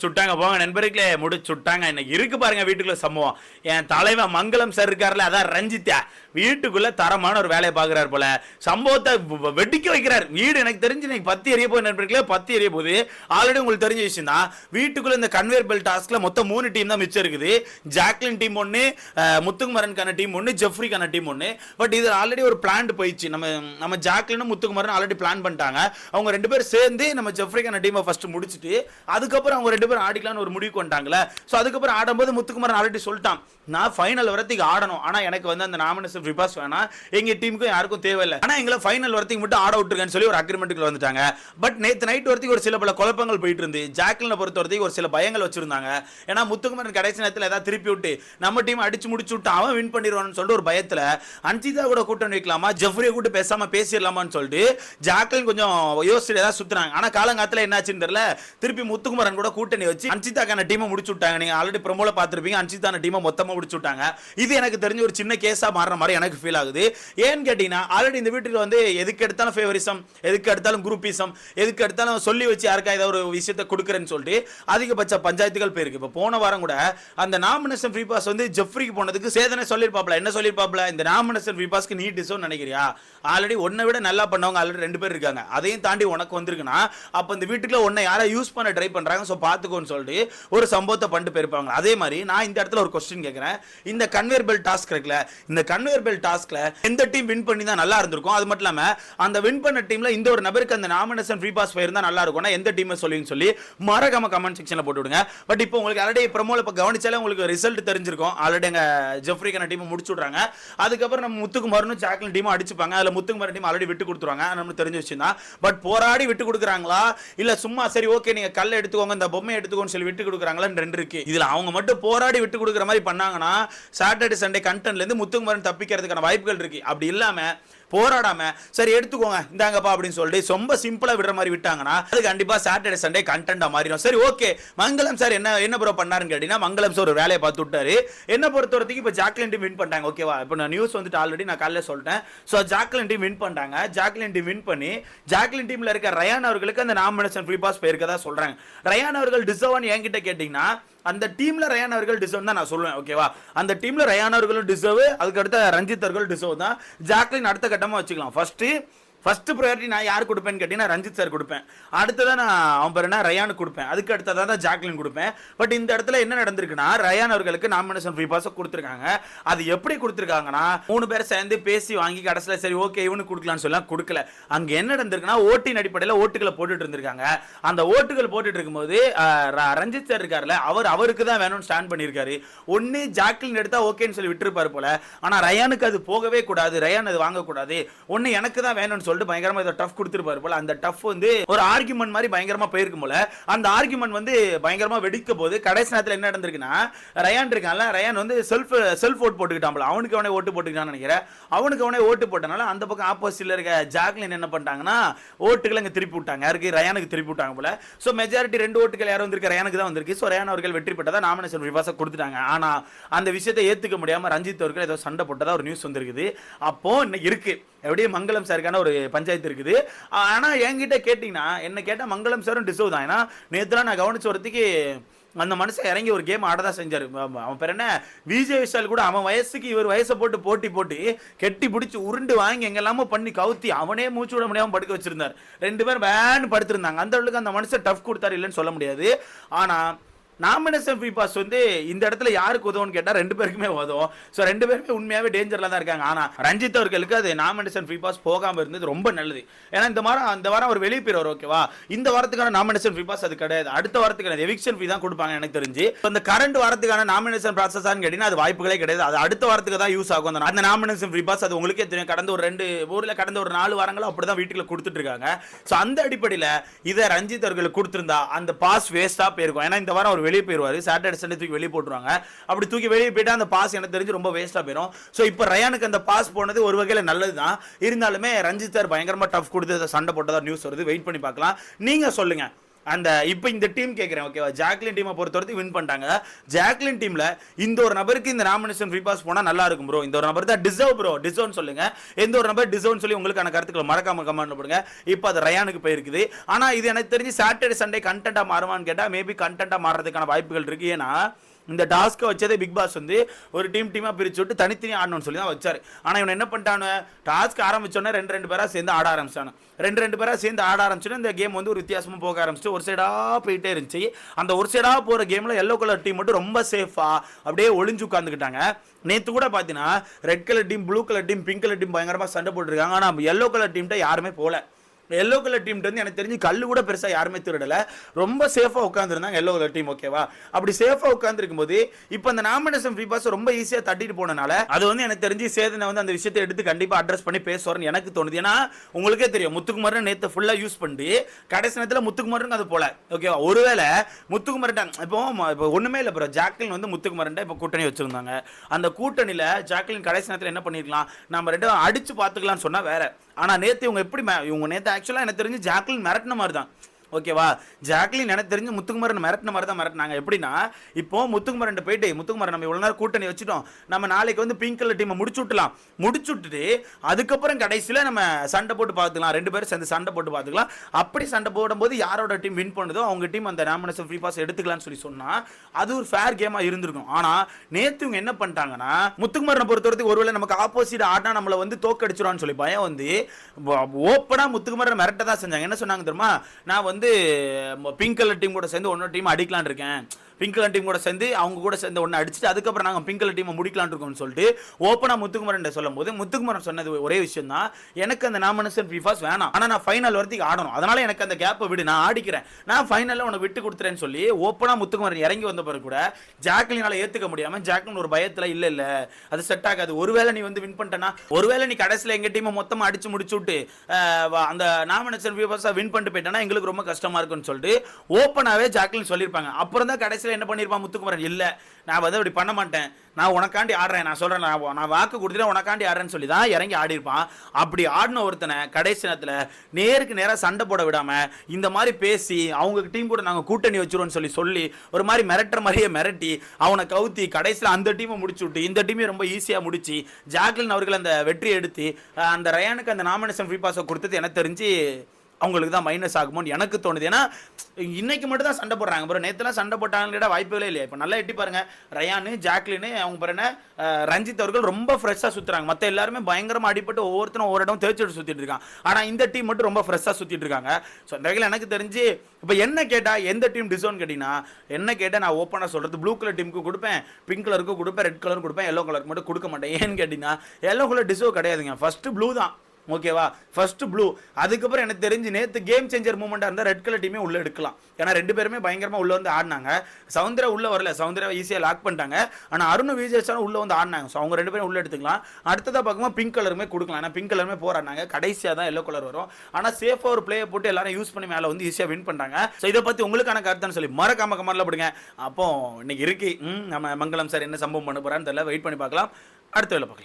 சுட்டாங்க போங்க நண்பர்களே முடிச்சுட்டாங்க. இன்னைக்கு இருக்கு பாருங்க வீட்டுக்குள்ள சம்பவம். என் தலைவன் மங்களம் சார் இருக்காருல அதான் ரஞ்சித்தா. வீட்டுக்குள்ள தரமான ஒரு வேலையை பாக்குறாரு போல. சம்பவத்தை வ- வெடிக்க வைக்கிறார். வீடு எனக்கு தெரிஞ்சு இன்னைக்கு பத்தி எரிய போகுது நண்பர்களே பத்தி எரிய போகுது. ஆல்ரெடி உங்களுக்கு தெரிஞ்ச விஷயம் தான். வீட்டுக்குள்ள இந்த கன்வேர் பெல் டாஸ்க்ல மொத்தம் மூணு டீம் தான் மிச்சம் இருக்குது. ஜாக்லின் டீம் ஒன்று முத்துக்குமரனுக்கான டீம் ஒன்று ஜெஃப்ரிக்கான டீம் ஒன்று பட் இது ஆல்ரெடி ஒரு பிளான் போயிடுச்சு. நம்ம நம்ம ஜாக்லினும் முத்துக்குமரன் ஆல்ரெடி பிளான் பண்ணிட்டாங்க. அவங்க ரெண்டு பேரும் சேர்ந்து நம்ம ஜெஃப்ரிக்கான டீமை ஃபர்ஸ்ட் முடிச்சுட்டு அதுக்கப்புறம் அவங்க ரெண்டு பேரும் ஆடிக்கலாம்னு ஒரு முடிவுக்கு வந்துட்டாங்களே ஸோ அதுக்கப்புறம் ஆடும்போது முத்துக்குமரன் ஆல்ரெடி சொல்லிட்டான். நான் ஃபைனல் வரத்துக்கு ஆடணும். ஆனால் எனக்கு வந்து அந்த நாமினேஷன் ரிபாஸ் வேணாம் எங்கள் டீமுக்கும் யாருக்கும் தேவையில்லை. ஆனால் எங்களை ஃபைனல் வரத்துக்கு மட்டும் ஆட விட்டுருக்கேன்னு சொல்லி ஒரு அக்ரிமெண்ட்டுக்குள்ள வந்துட்டாங்க. பட் நேற்று நைட் வரத்துக்கு ஒரு சில பல குழப்பங்கள் போயிட்டு இருந்து ஜாக்லினை பொறுத்த வரைக்கும் ஒரு சில பயங்கள் வச்சிருந்தாங்க. ஏன்னா முத்துக்குமரன் கடைசி நேரத்தில் ஏதாவது திருப்பி விட்டு நம்ம டீம் அடிச்சு முடிச்சு விட்டு அவன் வின் பண்ணிடுவான்னு சொல்லிட்டு ஒரு பயத்தில் அன்சிதா கூட கூட்டணி வைக்கலாமா? ஜெஃப்ரியை கூட்டு பேசாம பேசிடலாமான்னு சொல்லிட்டு ஜாக்லின் கொஞ்சம் யோசிச்சு ஏதாவது சுத்துறாங்க ஆனால் காலங்காலத்தில் என்னாச்சுன்னு தெரியல. திருப்பி முத்துக்குமரன் கூட கூட்டணி கூட்டணி வச்சு அன்சிதாக்கான டீமை முடிச்சு விட்டாங்க. நீங்க ஆல்ரெடி ப்ரொமோல பார்த்துருப்பீங்க. அன்சிதான டீமை மொத்தமாக முடிச்சு விட்டாங்க. இது எனக்கு தெரிஞ்ச ஒரு சின்ன கேஸா மாறுற மாதிரி எனக்கு ஃபீல் ஆகுது. ஏன்னு கேட்டீங்கன்னா ஆல்ரெடி இந்த வீட்டுக்கு வந்து எதுக்கு எடுத்தாலும் ஃபேவரிசம் எதுக்கு எடுத்தாலும் குரூப்பிசம் எதுக்கு எடுத்தாலும் சொல்லி வச்சு யாருக்கா ஏதாவது ஒரு விஷயத்தை கொடுக்குறேன்னு சொல்லிட்டு அதிகபட்ச பஞ்சாயத்துகள் போயிருக்கு. இப்போ போன வாரம் கூட அந்த நாமினேஷன் ஃப்ரீ பாஸ் வந்து ஜெஃப்ரிக்கு போனதுக்கு சேதனை சொல்லியிருப்பாப்ல. என்ன சொல்லியிருப்பாப்ல? இந்த நாமினேஷன் ஃப்ரீ பாஸ்க்கு நீ டிசோன்னு நினைக்கிறியா? ஆல்ரெடி ஒன்னை விட நல்லா பண்ணவங்க ஆல்ரெடி ரெண்டு பேர் இருக்காங்க. அதையும் தாண்டி உனக்கு வந்திருக்குன்னா அப்போ இந்த வீட்டுக்குள்ள ஒன்றை யாரை யூஸ் பண்ண ட்ரை பண்றாங்க. ஸோ பார்த்துக்கோன்னு சொல்லிட்டு ஒரு சம்பவத்தை பண்ணிட்டு போயிருப்பாங்க. அதே மாதிரி நான் இந்த இடத்துல ஒரு கொஸ்டின் கேட்குறேன். இந்த கன்வேர் பெல் டாஸ்க் இருக்குல்ல இந்த கன்வேர் பெல் டாஸ்க்ல எந்த டீம் வின் பண்ணி தான் நல்லா இருந்திருக்கும்? அது மட்டும் இல்லாமல் அந்த வின் பண்ண டீம்ல இந்த ஒரு நபருக்கு அந்த நாமினேஷன் ஃப்ரீ பாஸ் போயிருந்தா நல்லா இருக்கும்னா எந்த டீமை சொல்லின்னு சொல்லி மறக்காம கமெண்ட் செக்ஷன்ல போட்டு விடுங்க பட் இப்போ உங்களுக்கு ஆல்ரெடி ப்ரமோல இப்போ கவனிச்சாலே உங்களுக்கு ரிசல்ட் தெரிஞ்சிருக்கும். ஆல்ரெடி எங்க ஜெஃப்ரிக்கான டீம் முடிச்சு விட்றாங்க. அதுக்கப்புறம் நம்ம முத்துக்குமாரனும் ஜாக்லின் டீமும் அடிச்சுப்பாங்க. அதுல முத்துக்குமார் டீம் ஆல்ரெடி விட்டு கொடுத்துருவாங்க. நமக்கு தெரிஞ்சு விஷயம் பட் போராடி விட்டு கொடுக்குறாங்களா? இல்ல சும்மா சரி ஓகே நீங்க கல்லை எடுத்துக்கோங்க இந்த பொம்மை எடுத்துக்கோன்னு சொல்லி விட்டு கொடுக்குறாங்களான்னு ரெண்டு இருக்கு. இதில் அவங்க மட்டும் போராடி விட்டு கொடுக்குற மாதிரி பண்ணாங்கன்னா சாட்டர்டே சண்டே கண்டென்ட்லேருந்து முத்துக்குமாரன் தப்பிக்கிறதுக்கான வாய்ப்புகள் இருக்கு. அப்படி இல்லாம போராடாம சரி எடுத்துக்கோங்க இந்தாங்கப்பா அப்படின்னு சொல்லிட்டு ரொம்ப சிம்பிளா விடுற மாதிரி விட்டாங்கன்னா அது கண்டிப்பா சாட்டர்டே சண்டே கண்டென்ட்டா மாறிடும். சரி ஓகே மங்களம் சார் என்ன என்ன ப்ரோ பண்ணாருன்னு கேட்டீங்கன்னா மங்களம் சார் ஒரு வேலையை பார்த்து விட்டாரு. என்ன பொறுத்த வரைக்கும் இப்போ ஜாக்லின் டீம் வின் பண்ணிட்டாங்க ஓகேவா இப்போ நான் நியூஸ் வந்துட்டு ஆல்ரெடி நான் காலையில் சொல்லிட்டேன். ஸோ ஜாக்லின் டீம் வின் பண்ணிட்டாங்க. ஜாக்லின் டீம் வின் பண்ணி ஜாக்லின் டீம்ல இருக்க ரயான் அவர்களுக்கு அந்த நாமினேஷன் ஃப்ரீ பாஸ் போயிருக்கதா சொல்றாங்க. ரயான் அவர்கள் டிசர்வ்னு என்கிட்ட கேட்டிங்கன்னா அந்த டீம்ல ரயான் அவர்கள் டிசர்வ் தான் நான் சொல்லுவேன் ஓகேவா அந்த டீம்ல ரயான் அவர்களும் டிசர்வ் அதுக்கடுத்த ரஞ்சித் அவர்கள் டிசர்வ் தான். ஜாக்லின் அடுத்த கட்டமா வச்சுக்கலாம். ஃபர்ஸ்ட் ஃபர்ஸ்ட் ப்ரையாரிட்டி நான் யார் கொடுப்பேன்னு கேட்டீங்கன்னா ரஞ்சித் சார் கொடுப்பேன். அடுத்ததான் நான் அவன் பேர் என்ன? ரயானுக்கு கொடுப்பேன். அதுக்கு அடுத்ததாக தான் ஜாக்லின் கொடுப்பேன். பட் இந்த இடத்துல என்ன நடந்திருக்குன்னா ரயான் அவர்களுக்கு நாமினேஷன் ஃப்ரீ பாஸை கொடுத்துருக்காங்க. அது எப்படி கொடுத்துருக்காங்கன்னா மூணு பேர் சேர்ந்து பேசி வாங்கி கடைசியில் சரி ஓகே இவனுக்கு கொடுக்கலான்னு சொல்லலாம் கொடுக்கல. அங்கே என்ன நடந்திருக்குன்னா ஓட்டின் அடிப்படையில் ஓட்டுகளை போட்டுட்டு இருந்திருக்காங்க. அந்த ஓட்டுகள் போட்டுட்டு இருக்கும்போது ரஞ்சித் சார் இருக்கார்ல அவர் அவருக்கு தான் வேணும்னு ஸ்டாண்ட் பண்ணியிருக்காரு. ஒன்று ஜாக்லின் எடுத்தால் ஓகேன்னு சொல்லி விட்டுருப்பார் போல. ஆனால் ரயானுக்கு அது போகவே கூடாது. ரயான் அது வாங்கக்கூடாது. ஒன்று எனக்கு தான் வேணும்னு சொல்லிட்டு பயங்கரமா இதை டஃப் கொடுத்துருப்பாரு போல. அந்த டஃப் வந்து ஒரு ஆர்குமெண்ட் மாதிரி பயங்கரமா போயிருக்கும் போல. அந்த ஆர்குமெண்ட் வந்து பயங்கரமா வெடிக்க போது கடைசி நேரத்தில் என்ன நடந்திருக்குன்னா ரயான் இருக்கான்ல ரயான் வந்து செல்ஃப் செல்ஃப் ஓட் போட்டுக்கிட்டான் அவனுக்கு அவனே ஓட்டு போட்டுக்கிட்டான்னு நினைக்கிறேன். அவனுக்கு அவனே ஓட்டு போட்டனால அந்த பக்கம் ஆப்போசிட்ல இருக்க ஜாக்லின் என்ன பண்ணிட்டாங்கன்னா ஓட்டுகளை அங்கே திருப்பி விட்டாங்க. யாருக்கு? ரயானுக்கு திருப்பி விட்டாங்க போல. ஸோ மெஜாரிட்டி ரெண்டு ஓட்டுகள் யாரும் வந்திருக்கு? ரயானுக்கு தான் வந்திருக்கு. ஸோ ரயான் அவர்கள் வெற்றி பெற்றதா? நாமினேஷன் விவாசம் கொடுத்துட்டாங்க. ஆனால் அந்த விஷயத்தை ஏற்றுக்க முடியாமல் ரஞ்சித் அவர்கள் ஏதோ சண்டை போட்டதா ஒரு நியூஸ் வந்திருக்குது. அப்போ இன்னும் இருக்குது எப்படியே மங்களம் சாருக்கான ஒரு பஞ்சாயத்து இருக்குது. ஆனால் என்கிட்ட கேட்டிங்கன்னா என்ன கேட்டால் மங்களம் சாரும் டிசர்வ் தான். ஏன்னா நேற்றுலாம் நான் கவனிச்ச ஒருத்திக்கு அந்த மனுஷன் இறங்கி ஒரு கேம் ஆட தான் செஞ்சார் அவன் பேர் என்ன? விஜய் விஷால் கூட அவன் வயசுக்கு இவர் வயசை போட்டு போட்டி போட்டு கெட்டி பிடிச்சி உருண்டு வாங்கி எங்கெல்லாமோ பண்ணி கவுத்தி அவனே மூச்சு விட முடியாமல் படுக்க வச்சிருந்தார். ரெண்டு பேரும் வேன்னு படுத்திருந்தாங்க. அந்த அளவுக்கு அந்த மனுஷன் டஃப் கொடுத்தாரு இல்லைன்னு சொல்ல முடியாது. ஆனால் நாமினேஷன் ஃப்ரீ பாஸ் வந்து இந்த இடத்துல யாருக்கு உதவும்னு கேட்டா ரெண்டு பேருக்குமே உதவும். ஸோ ரெண்டு பேருமே உண்மையாவே டேஞ்சர்ல தான் இருக்காங்க. ஆனா ரஞ்சித் அவர்களுக்கு அது நாமினேஷன் ஃப்ரீ பாஸ் போகாமல் இருந்தது ரொம்ப நல்லது. ஏன்னா இந்த வாரம் அந்த வாரம் அவர் வெளியே போயிடுவார் ஓகேவா இந்த வாரத்துக்கான நாமினேஷன் ஃப்ரீ பாஸ் அது கிடையாது. அடுத்த வாரத்துக்கான எவிக்ஷன் ஃபீ தான் கொடுப்பாங்க எனக்கு தெரிஞ்சு. இந்த கரண்ட் வாரத்துக்கான நாமினேஷன் ப்ராசஸான்னு கேட்டீங்கன்னா அது வாய்ப்புகளே கிடையாது. அது அடுத்த வாரத்துக்கு தான் யூஸ் ஆகும். அந்த- அந்த நாமினேஷன் ஃப்ரீ பாஸ் அது உங்களுக்கே தெரியும். கடந்த ஒரு ரெண்டு ஊர்ல கடந்த ஒரு நாலு வாரங்களும் அப்படி தான் வீட்டுல கொடுத்துட்டு இருக்காங்க. ஸோ அந்த அடிப்படையில் இதை ரஞ்சித் அவர்களுக்கு கொடுத்துருந்தா அந்த பாஸ் வேஸ்ட்டாக போயிருக்கும். ஏன்னா இந்த வாரம் அவர் வெளியே போயிடுவார் சாட்டர்டே சண்டே தூக்கி வெளியே போட்டுருவாங்க. அப்படி தூக்கி வெளியே போயிட்டா அந்த பாஸ் எனக்கு தெரிஞ்சு ரொம்ப வேஸ்ட்டாக போயிடும் ஸோ இப்போ ரயானுக்கு அந்த பாஸ் போனது ஒரு வகையில் நல்லது தான் இருந்தாலுமே ரஞ்சித் சார் பயங்கரமா டஃப் கொடுத்து சண்டை போட்டதா நியூஸ் வருது. வெயிட் பண்ணி பார்க்கலாம். நீங்க சொல்லுங்க. அந்த இப்போ இந்த டீம் கேட்குறேன் ஓகேவா ஜாக்லின் டீமை பொறுத்த வரைக்கும் வின் பண்ணிட்டாங்க. ஜாக்லின் டீமில் இந்த ஒரு நபருக்கு இந்த நாமினேஷன் ஃப்ரீ பாஸ் போனால் நல்லா இருக்கும் ப்ரோ இந்த ஒரு நபர் தான் டிசர்வ் ப்ரோ டிசர்வ்னு சொல்லுங்க. எந்த ஒரு நபர் டிசர்வ்னு சொல்லி உங்களுக்கான கருத்துக்களை மறக்காம கமெண்ட் பண்ணுங்க இப்போ அது ரயானுக்கு போயிருக்குது. ஆனால் இது எனக்கு தெரிஞ்சு சாட்டர்டே சண்டே கண்டென்ட்டாக மாறுமான்னு கேட்டால் மேபி கண்டென்ட்டாக மாறுறதுக்கான வாய்ப்புகள் இருக்குது ஏன்னா இந்த டாஸ்க்கை வச்சதே பிக் பாஸ் வந்து ஒரு டீம் டீமாக பிரிச்சு விட்டு தனித்தனி ஆடணும்னு சொல்லி தான் வச்சார். ஆனால் இவன் என்ன பண்ணிட்டானு? டாஸ்க் ஆரம்பித்தோன்னே ரெண்டு ரெண்டு பேராக சேர்ந்து ஆட ஆரம்பிச்சானு. ரெண்டு ரெண்டு பேராக சேர்ந்து ஆட ஆரம்பிச்சோன்னே இந்த கேம் வந்து ஒரு வித்தியாசமாக போக ஆரம்பிச்சிட்டு ஒரு சைடாக போயிட்டே இருந்துச்சு. அந்த ஒரு சைடாக போகிற கேமில் எல்லோ கலர் டீம் மட்டும் ரொம்ப சேஃபாக அப்படியே ஒளிஞ்சு உட்காந்துக்கிட்டாங்க நேற்று கூட பார்த்தீங்கன்னா red colour team blue colour team pink colour team பயங்கரமாக சண்டை போட்டுருக்காங்க. ஆனால் எல்லோ கலர் டீம்கிட்ட யாருமே போகல எல்லோ கலர் டீம் வந்து எனக்கு தெரிஞ்சு கல் கூட பெருசா யாருமே திருடல. ரொம்ப சேஃபா உட்காந்துருந்தாங்க எல்லோ கலர் டீம் ஓகேவா அப்படி சேஃபா உட்காந்துருக்கும் போது இப்போ அந்த நாமினேஷன் ஃப்ரீ பாஸ் ரொம்ப ஈஸியா தட்டிட்டு போனனால அது வந்து எனக்கு தெரிஞ்சு சேதனை வந்து அந்த விஷயத்தை எடுத்து கண்டிப்பா அட்ரஸ் பண்ணி பேசுவார்னு எனக்கு தோணுது. ஏன்னா உங்களுக்கே தெரியும் முத்துக்குமார் நேத்து ஃபுல்லா யூஸ் பண்ணி கடைசி நேரத்தில் முத்துக்குமாரன் அது போல ஓகேவா ஒருவேளை முத்துக்குமாரன் இப்போ இப்போ ஒண்ணுமே இல்லை ப்ரோ ஜாக்லின் வந்து முத்துக்குமார்ட்ட இப்போ கூட்டணி வச்சிருந்தாங்க. அந்த கூட்டணியில ஜாக்லின் கடைசி நேரத்தில் என்ன பண்ணிருக்கலாம்? நம்ம ரெண்டும் அடித்து அடிச்சு பார்த்துக்கலாம்னு சொன்னா வேற. ஆனா நேத்து இவங்க எப்படி இவங்க நேத்து ஆக்சுவலா எனக்கு தெரிஞ்சு ஜாக்லின் மிரட்டின மாதிரி தான் ஓகேவா? ஜாக்லின் எனக்கு தெரிஞ்சு முத்துக்குமரன் மிரட்டின மாதிரி தான் மிரட்டினாங்க. எப்படின்னா இப்போ முத்துக்குமரன் போயிட்டு முத்துக்குமரன் நம்ம இவ்வளோ நேரம் கூட்டணி வச்சுட்டோம். நம்ம நாளைக்கு வந்து பிங்க் கலர் டீமை முடிச்சு விட்டுலாம். முடிச்சு விட்டுட்டு அதுக்கப்புறம் கடைசியில் நம்ம சண்டை போட்டு பார்த்துக்கலாம். ரெண்டு பேரும் சேர்ந்து சண்டை போட்டு பார்த்துக்கலாம். அப்படி சண்டை போடும்போது யாரோட டீம் வின் பண்ணுதோ அவங்க டீம் அந்த நாமினேஷன் ஃப்ரீ பாஸ் எடுத்துக்கலாம்னு சொல்லி சொன்னால் அது ஒரு ஃபேர் கேமாக இருந்திருக்கும். ஆனால் நேற்று இவங்க என்ன பண்ணிட்டாங்கன்னா முத்துக்குமரனை பொறுத்தவரைக்கும் ஒருவேளை நமக்கு ஆப்போசிட் ஆடினா நம்மளை வந்து தோக்கடிச்சிருவான்னு சொல்லி பயம் வந்து ஓப்பனாக முத்துக்குமரன் மிரட்ட தான் செஞ்சாங்க. என்ன சொன்னாங்க தெரியுமா? நான் வந்து பிங்க் கலர் டீம் கூட சேர்ந்து ஒன்னொரு டீம் அடிக்கலான் இருக்கேன். பிங்க் கலர் டீம் கூட சேர்ந்து அவங்க கூட சேர்ந்து ஒன்று அடிச்சுட்டு அதுக்கப்புறம் நாங்கள் பிங்க் கலர் டீமை முடிக்கலான் இருக்கோம்னு சொல்லிட்டு ஓப்பனாக முத்துக்குமரன் சொல்லும் போது முத்துக்குமரன் சொன்னது ஒரே விஷயம் தான். எனக்கு அந்த நாமினேஷன் ஃபிஃபாஸ் வேணாம். ஆனால் நான் ஃபைனல் வரைக்கும் ஆடணும். அதனால எனக்கு அந்த கேப்பை விடு நான் ஆடிக்கிறேன். நான் ஃபைனலில் உனக்கு விட்டு கொடுத்துறேன்னு சொல்லி ஓப்பனாக முத்துக்குமரன் இறங்கி வந்த பிறகு கூட ஜாக்லினால் ஏற்றுக்க முடியாமல் ஜாக்லின் ஒரு பயத்தில் இல்லை இல்லை அது செட் ஆகாது. ஒருவேளை நீ வந்து வின் பண்ணிட்டனா ஒருவேளை நீ கடைசியில் எங்கள் டீமை மொத்தமாக அடிச்சு முடிச்சு விட்டு அந்த நாமினேஷன் வியூவர்ஸாக வின் பண்ணிட்டு போயிட்டேன்னா எங்களுக்கு ரொம்ப கஷ்டமாக இருக்குன்னு சொல்லிட்டு ஓப்பனாகவே ஜாக்லின் சொல்லியிருப்பாங்க. அப்புறம் தான் கடைசியில் என்ன பண்ணியிருப்பான் முத்துக்குமரன்? இல்லை. நான் வந்து அப்படி பண்ண மாட்டேன். நான் உனக்காண்டி ஆடுறேன். நான் சொல்கிறேன் நான் நான் வாக்கு கொடுத்துட்டு உனக்காண்டி ஆடுறேன்னு சொல்லி தான் இறங்கி ஆடிருப்பான் அப்படி ஆடின ஒருத்தனை கடைசி நேரத்தில் நேருக்கு நேராக சண்டை போட விடாம இந்த மாதிரி பேசி அவங்க டீம் கூட நாங்கள் கூட்டணி வச்சிருவோம்னு சொல்லி சொல்லி ஒரு மாதிரி மிரட்டுற மாதிரியே மிரட்டி அவனை கவுத்தி கடைசியில் அந்த டீமை முடிச்சு விட்டு இந்த டீமை ரொம்ப ஈஸியாக முடிச்சு ஜாக்லின் அவர்கள் அந்த வெற்றி எடுத்து அந்த ரயானுக்கு அந்த நாமினேஷன் ஃப்ரீ பாஸை கொடுத்தது எனக்கு தெரிஞ்சு அவங்களுக்கு தான் மைனஸ் ஆகுமோன்னு எனக்கு தோணுது. ஏன்னா இன்னைக்கு மட்டும் தான் சண்டை போடுறாங்க. அப்புறம் நேற்றுலாம் சண்டை போட்டாங்களா வாய்ப்புகளே இல்லையா. இப்போ நல்லா எட்டி பாருங்க. ரயானு ஜாக்லின் அவங்க பாருங்க ரஞ்சித் அவர்கள் ரொம்ப ஃப்ரெஷ்ஷாக சுற்றுறாங்க மற்ற எல்லாருமே பயங்கரமாக அடிப்பட்டு ஒவ்வொருத்தரும் ஒவ்வொரு இடம் தேய்ச்சிட்டு சுற்றிட்டு இருக்காங்க. ஆனால் இந்த டீம் மட்டும் ரொம்ப ஃப்ரெஷ்ஷாக சுற்றிட்டு இருக்காங்க. ஸோ அந்த வகையில் எனக்கு தெரிஞ்சு இப்போ என்ன கேட்டால் எந்த டீம் டிசோன் கேட்டிங்கன்னா என்ன கேட்டால் நான் ஓப்பனாக சொல்கிறது ப்ளூ கலர் டீமுக்கு கொடுப்பேன் பிங்க் கலருக்கு கொடுப்பேன் ரெட் கலருக்கு கொடுப்பேன் எல்லோ கலருக்கு மட்டும் கொடுக்க மாட்டேன். ஏன்னு கேட்டிங்கன்னா எல்லோ கலர் டிசோ கிடையாதுங்க. ஃபஸ்ட்டு ப்ளூ தான். ஓகேவா? ஃபர்ஸ்ட் ப்ளூ அதுக்கப்புறம் எனக்கு தெரிஞ்சு நேற்று கேம் சேஞ்சர் மூமெண்ட்டாக இருந்தால் ரெட் கலர் டீமே உள்ளே எடுக்கலாம். ஏன்னா ரெண்டு பேருமே பயங்கரமாக உள்ளே வந்து ஆடினாங்க. சவுந்தரா உள்ளே வரல. சவுந்தரா ஈஸியாக லாக் பண்ணிட்டாங்க. ஆனால் அருண் விஜயசான உள்ளே வந்து ஆடினாங்க. ஸோ அவங்க ரெண்டு பேரும் உள்ளே எடுத்துக்கலாம். அடுத்ததாக பார்க்கும்போது பிங்க் கலருமே கொடுக்கலாம். ஏன்னா பிங்க் கலருமே போராடினாங்க. கடைசியாக தான் எல்லோ கலர் வரும். ஆனால் சேஃபாக ஒரு பிளேயை போட்டு எல்லாரும் யூஸ் பண்ணி மேலே வந்து ஈஸியாக வின் பண்ணுறாங்க ஸோ இதை பற்றி உங்களுக்கான கருத்துன்னு சொல்லி மறக்காம கமரில் போடுங்க. அப்போ இன்னைக்கு இருக்கு நம்ம மங்களம் சார் என்ன சம்பவம் பண்ண போகிறான்னு தெரியல. வெயிட் பண்ணி பார்க்கலாம். அடுத்த வேலை பார்க்கலாம்.